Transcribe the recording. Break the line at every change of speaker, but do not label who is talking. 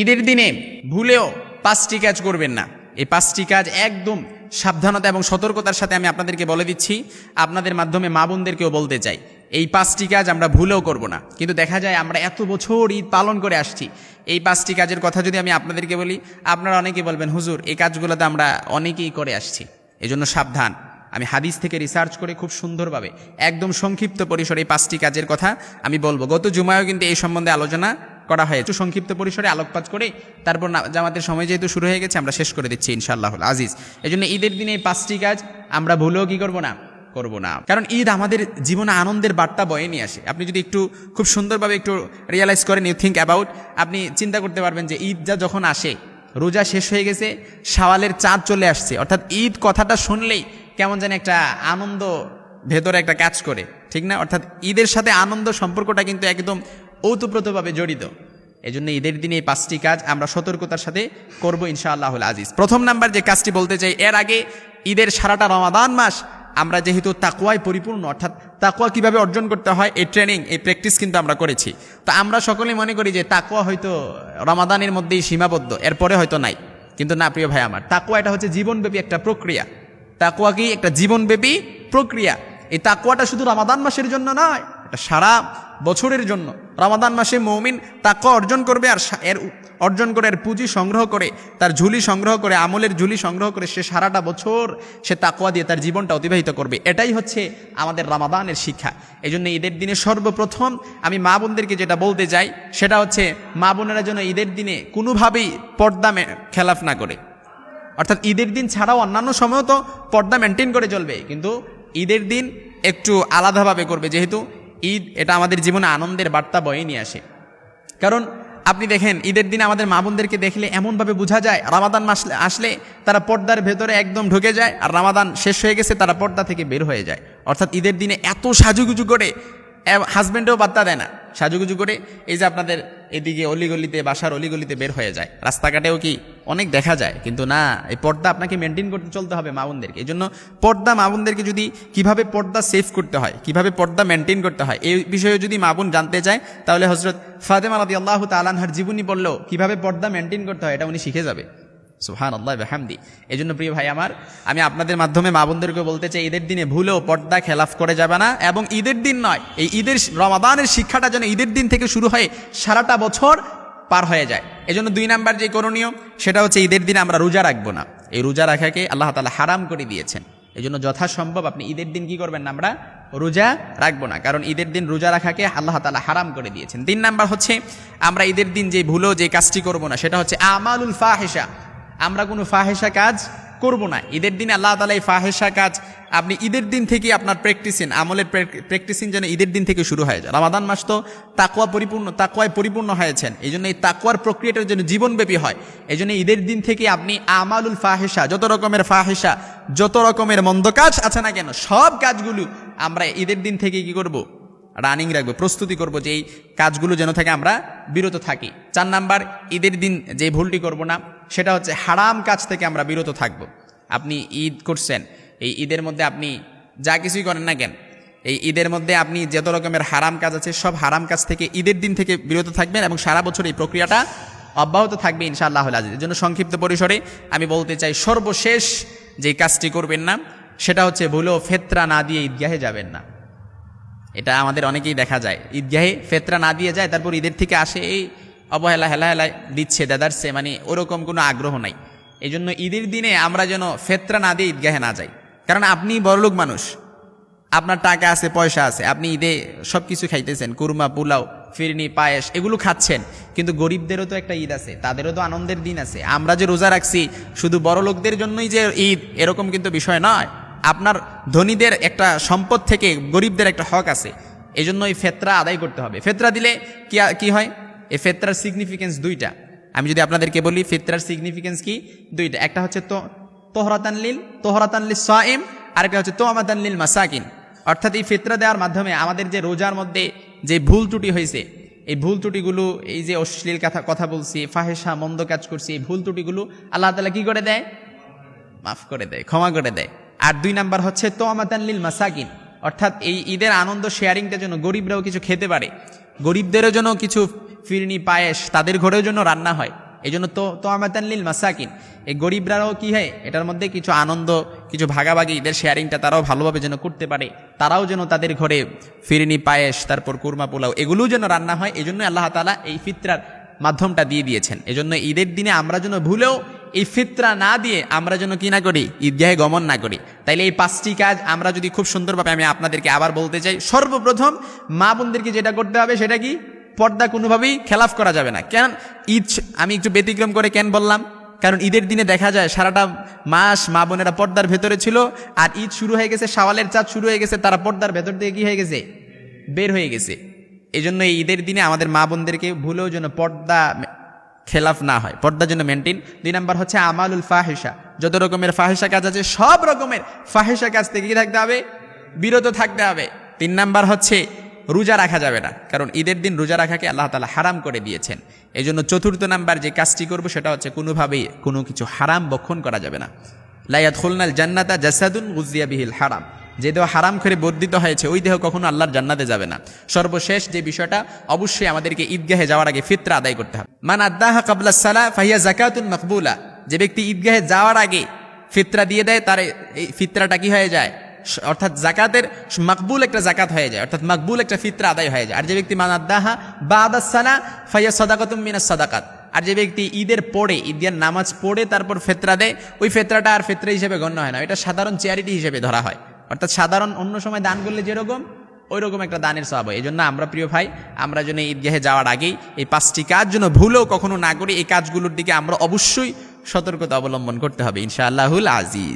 ঈদের দিনে ভুলেও পাঁচটি কাজ করবেন না। এই পাঁচটি কাজ একদম সাবধানতা এবং সতর্কতার সাথে আমি আপনাদেরকে বলে দিচ্ছি। আপনাদের মাধ্যমে মা বোনদেরকেও বলতে চাই, এই পাঁচটি কাজ আমরা ভুলেও করব না। কিন্তু দেখা যায় আমরা এত বছর ঈদ পালন করে আসছি, এই পাঁচটি কাজের কথা যদি আমি আপনাদেরকে বলি, আপনারা অনেকে বলবেন, হুজুর, এই কাজগুলোতে আমরা অনেকেই করে আসছি। এজন্য সাবধান। আমি হাদিস থেকে রিসার্চ করে খুব সুন্দরভাবে, একদম সংক্ষিপ্ত পরিসরে এই পাঁচটি কাজের কথা আমি বলব। গত জুমায়ও কিন্তু এই সম্বন্ধে আলোচনা করা হয়। একটু সংক্ষিপ্ত পরিসরে আলোকপাত করে তারপর জামাতের সময় যেহেতু শুরু হয়ে গেছে, আমরা শেষ করে দিচ্ছি ইনশাআল্লাহ আজিজ। এই জন্য ঈদের দিনে এই পাঁচটি কাজ আমরা ভুলেও কি করব না? করব না। কারণ ঈদ আমাদের জীবনে আনন্দের বার্তা বয়ে নিয়ে আসে। আপনি যদি একটু খুব সুন্দরভাবে একটু রিয়েলাইজ করেন ইউ থিঙ্ক অ্যাবাউট আপনি চিন্তা করতে পারবেন যে ঈদ যা যখন আসে, রোজা শেষ হয়ে গেছে শাওয়ালের চাঁদ চলে আসছে। অর্থাৎ ঈদ কথাটা শুনলেই কেমন যেন একটা আনন্দ ভেতরে একটা কাজ করে। ঠিক না? অর্থাৎ ঈদের সাথে আনন্দ সম্পর্কটা কিন্তু একদম ওতপ্রোতভাবে জড়িত। এই জন্য ঈদের দিনে এই পাঁচটি কাজ আমরা সতর্কতার সাথে করব ইনশাআল্লাহুল আজিজ। প্রথম নাম্বার যে কাজটি বলতে চাই, এর আগে ঈদের সারাটা রমাদান মাস আমরা যেহেতু তাকুয়ায় পরিপূর্ণ, অর্থাৎ তাকুয়া কীভাবে অর্জন করতে হয়, এই ট্রেনিং এই প্র্যাকটিস কিন্তু আমরা করেছি। তো আমরা সকলে মনে করি যে তাকুয়া হয়তো রমাদানের মধ্যেই সীমাবদ্ধ, এরপরে হয়তো নাই। কিন্তু না, প্রিয় ভাই আমার তাকুয়া এটা হচ্ছে জীবনব্যাপী একটা প্রক্রিয়া। তাকুয়া কি একটা জীবনব্যাপী প্রক্রিয়া? এই তাকুয়াটা শুধু রমাদান মাসের জন্য নয়, এটা সারা বছরের জন্য। রামাদান মাসে মৌমিন তাকুয়া অর্জন করবে আর এর অর্জন করে, এর পুঁজি সংগ্রহ করে, তার ঝুলি সংগ্রহ করে, আমলের ঝুলি সংগ্রহ করে সে সারাটা বছর সে তাকোয়া দিয়ে তার জীবনটা অতিবাহিত করবে। এটাই হচ্ছে আমাদের রামাদানের শিক্ষা। এই জন্য ঈদের দিনে সর্বপ্রথম আমি মা বোনদেরকে যেটা বলতে চাই, সেটা হচ্ছে মা বোনেরা যেন ঈদের দিনে কোনোভাবেই পর্দা খেলাফ না করে। অর্থাৎ ঈদের দিন ছাড়াও অন্যান্য সময়ও তো পর্দা মেনটেন করে চলবে, কিন্তু ঈদের দিন একটু আলাদাভাবে করবে, যেহেতু ঈদ এটা আমাদের জীবনে আনন্দের বার্তা বয়ে নিয়ে আসে। কারণ আপনি দেখেন, ঈদের দিন আমাদের মা বোনদেরকে দেখলে এমনভাবে বোঝা যায়, রামাদান মাস আসলে তারা পর্দার ভেতরে একদম ঢুকে যায় আর রামাদান শেষ হয়ে গেছে, তারা পর্দা থেকে বের হয়ে যায়। অর্থাৎ ঈদের দিনে এত সাজুগুজু করে হাজব্যান্ডেও বার্তা দেয় না। সাজুগুজু করে এই যে আপনাদের এদিকে অলিগলিতে, বাসার অলিগলিতে বের হয়ে যায়। রাস্তাঘাটেও কি অনেক দেখা যায়, কিন্তু না, এই পর্দা আপনাকে মেনটেন করতে চলতে হবে মা বোনদেরকে এই জন্য পর্দা মা বোনদেরকে যদি কীভাবে পর্দা সেভ করতে হয়, কীভাবে পর্দা মেনটেন করতে হয়, এই বিষয়ে যদি মা বোন জানতে চায়, তাহলে হজরত ফাতেমা রাদি আল্লাহ তালানহার জীবনী বললেও কীভাবে পর্দা মেনটেন করতে হয়, এটা উনি শিখে যাবে। সুহান আল্লাহ বেহামদি। এই জন্য প্রিয় ভাই আমার, আমি আপনাদের মাধ্যমে মা বোনদেরকে বলতে চাই, ঈদের দিনে ভুলেও পর্দা খেলাফ করে যাবে না, এবং ঈদের দিন নয়, এই ঈদের রমাদানের শিক্ষাটা যেন ঈদের দিন থেকে শুরু হয়ে সারাটা বছর পার হয়ে যায়। এই জন্য দুই নাম্বার যে করণীয়, সেটা হচ্ছে ঈদের দিনে আমরা রোজা রাখব না। এই রোজা রাখাকে আল্লাহ তালা হারাম করে দিয়েছেন। এই জন্য যথাসম্ভব আপনি ঈদের দিন কি করবেন না, আমরা রোজা রাখব না, কারণ ঈদের দিন রোজা রাখাকে আল্লাহ তালা হারাম করে দিয়েছেন। তিন নাম্বার হচ্ছে, আমরা ঈদের দিন যে ভুলো যে কাজটি করব না, সেটা হচ্ছে আমালুল ফাহেসা আমরা কোনো ফাহেসা কাজ করব না। ঈদের দিনে আল্লাহ তালা এই ফাহেসা কাজ আপনি ঈদের দিন থেকে আপনার প্র্যাকটিসিং আমলের প্র্যাকটিসিং যেন ঈদের দিন থেকে শুরু হয়ে যায়। রামাদান মাস তো তাকুয়া পরিপূর্ণ তাকুয়ায় পরিপূর্ণ হয়েছেন। এই জন্য এই তাকুয়ার প্রক্রিয়াটা যেন জীবনব্যাপী হয়। এই জন্য ঈদের দিন থেকে আপনি আমালুল ফাহেসা যত রকমের ফাহেসা যত রকমের মন্দ কাজ আছে না কেন, সব কাজগুলো আমরা ঈদের দিন থেকে কি করব? রানিং রাখব, প্রস্তুতি করব যে এই কাজগুলো যেন থেকে আমরা বিরত থাকি। চার নাম্বার, ঈদের দিন যে ভুলটি করব না, সেটা হচ্ছে হারাম কাজ থেকে আমরা বিরত থাকব। আপনি ঈদ করছেন, এই ঈদের মধ্যে আপনি যা কিছুই করেন না কেন, এই ঈদের মধ্যে আপনি যত রকমের হারাম কাজ আছে, সব হারাম কাজ থেকে ঈদের দিন থেকে বিরত থাকবেন এবং সারা বছর এই প্রক্রিয়াটা অব্যাহত থাকবে ইনশাআল্লাহ আজিজ। এর জন্য সংক্ষিপ্ত পরিসরে আমি বলতে চাই, সর্বশেষ যে কাজটি করবেন না, সেটা হচ্ছে ভুলেও ফেতরা না দিয়ে ঈদগাহে যাবেন না। এটা আমাদের অনেকেই দেখা যায়। ঈদগাহে ফেতরা না দিয়ে যায়, তারপর ঈদের থেকে আসে, এই অবহেলা হেলা হেলা দিচ্ছে, দাদারছে মানে ওরকম কোনো আগ্রহ নাই। এই জন্য ঈদের দিনে আমরা যেন ফেতরা না দিয়ে ঈদগাহে না যাই। কারণ আপনি বড়লোক মানুষ, আপনার টাকা আছে, পয়সা আছে, আপনি ঈদে সব কিছু খাইতেছেন, কুরমা, পোলাও, ফিরনি, পায়েস, এগুলো খাচ্ছেন, কিন্তু গরিবদেরও তো একটা ঈদ আছে, তাদেরও তো আনন্দের দিন আছে। আমরা যে রোজা রাখছি, শুধু বড় লোকদের জন্যই যে ঈদ, এরকম কিন্তু বিষয় নয়। আপনার ধনীদের একটা সম্পদ থেকে গরিবদের একটা হক আছে। এই জন্য এই ফেতরা আদায় করতে হবে। ফেতরা দিলে কি কি হয়? এই ফেতরার সিগনিফিকেন্স দুইটা। আমি যদি আপনাদেরকে বলি, ফেতরার সিগনিফিকেন্স কি? দুইটা। একটা হচ্ছে তো তোহরাতানলিল তোহরাতানলিল সাইম, আরেকটা হচ্ছে তো আমাদানলিল মাসাকিন। অর্থাৎ এই ফেতরা দেওয়ার মাধ্যমে আমাদের যে রোজার মধ্যে যে ভুল ত্রুটি হয়েছে, এই ভুল ত্রুটিগুলো, এই যে অশ্লীল কথা কথা বলছি ফাহেসা মন্দ কাজ করছি, এই ভুল ত্রুটিগুলো আল্লাহ তালা কি করে দেয়? মাফ করে দেয়, ক্ষমা করে দেয়। আর দুই নাম্বার হচ্ছে তো আমাদানলিল মাসাকিন। অর্থাৎ এই ঈদের আনন্দ শেয়ারিংটার জন্য গরিবরাও কিছু খেতে পারে। গরিবদেরও জন্য কিছু ফিরনি, পায়েস, তাদের ঘরেও জন্য রান্না হয়। এই জন্য তো তো আমাতানলিল মাসাকিন। এই গরিবরাও কি হয়? এটার মধ্যে কিছু আনন্দ, কিছু ভাগাভাগি ঈদের শেয়ারিংটা তারাও ভালোভাবে যেন করতে পারে। তারাও যেন তাদের ঘরে ফিরিনি, পায়েস, তারপর কুরমা, পোলাও, এগুলোও যেন রান্না হয়। এই জন্য আল্লাহ তালা এই ফিতরার মাধ্যমটা দিয়ে দিয়েছেন। এজন্য ঈদের দিনে আমরা যেন ভুলেও এই ফিতরা না দিয়ে আমরা যেন কি না করি? ঈদগাহে গমন না করি। তাইলে এই পাঁচটি কাজ আমরা যদি খুব সুন্দরভাবে আমি আপনাদেরকে আবার বলতে চাই, সর্বপ্রথম মা বোনদেরকে যেটা করতে হবে সেটা কি? পর্দা কোনোভাবেই খেলাফ করা যাবে না। কেন? ঈদ আমি একটু ব্যতিক্রম করে কেন বললাম? কারণ ঈদের দিনে দেখা যায় সারাটা মাস মা বোনেরা পর্দার ভেতরে ছিল, আর ঈদ শুরু হয়ে গেছে শাওয়ালের চাঁদ শুরু হয়ে গেছে, তারা পর্দার ভেতর দিয়ে কি হয়ে গেছে? বের হয়ে গেছে। এই জন্য এই ঈদের দিনে আমাদের মা বোনদেরকে ভুলেও যেন পর্দা খেলাফ না হয়। পর্দার জন্য মেনটেন দুই নাম্বার হচ্ছে আমালুল ফাহেসা যত রকমের ফাহেসা কাজ আছে, সব রকমের ফাহেসা কাজ থেকে কি থাকতে হবে? বিরত থাকতে হবে। তিন নাম্বার হচ্ছে রোজা রাখা যাবে না। কারণ ঈদের দিন রোজা রাখাকে আল্লাহ তালা হারাম করে দিয়েছেন। এই জন্য চতুর্থ নাম্বার যে কাজটি করব, সেটা হচ্ছে কোনোভাবেই কোনো কিছু হারাম বক্ষণ করা যাবে না। লাইয়াত খুলনাল জান্নাতা জাসাদুন উজিয়া বিহিল হারাম। যে দেহ হারাম করে বর্ধিত হয়েছে, ওই দেহ কখনো আল্লাহর জান্নাতে যাবে না। সর্বশেষ যে বিষয়টা, অবশ্যই আমাদেরকে ঈদগাহে যাওয়ার আগে ফিতরা আদায় করতে হবে। মান আদাহা কাবলা সালা ফাহিয়া জাকাতুন মকবুলা। যে ব্যক্তি ঈদগাহে যাওয়ার আগে ফিতরা দিয়ে দেয়, তার এই ফিতরাটা কি হয়ে যায়? অর্থাৎ জাকাতের মকবুল একটা জাকাত হয়ে যায়, অর্থাৎ মকবুল একটা ফিতরা আদায় হয়ে যায়। আর যে ব্যক্তি মান আদাহা বাদা সালা ফাইয়া সদাকাতুম মিনাস সাদাকাত। আর যে ব্যক্তি ঈদের পড়ে ঈদের নামাজ পড়ে তারপর ফেতরা দেয়, ওই ফেতরাটা আর ফেতরা হিসেবে গণ্য হয় না। এটা সাধারণ চ্যারিটি হিসেবে ধরা হয়। অর্থাৎ সাধারণ অন্য সময় দান করলে যেরকম ওই রকম একটা দানের স্বভাব এই জন্য আমরা প্রিয় ভাই, আমরা যেন ঈদগাহে যাওয়ার আগেই এই পাঁচটি কাজ যেন ভুলেও কখনো না করি, এই কাজগুলোর দিকে আমরা অবশ্যই সতর্কতা অবলম্বন করতে হবে, ইনশাআল্লাহুল আজিজ।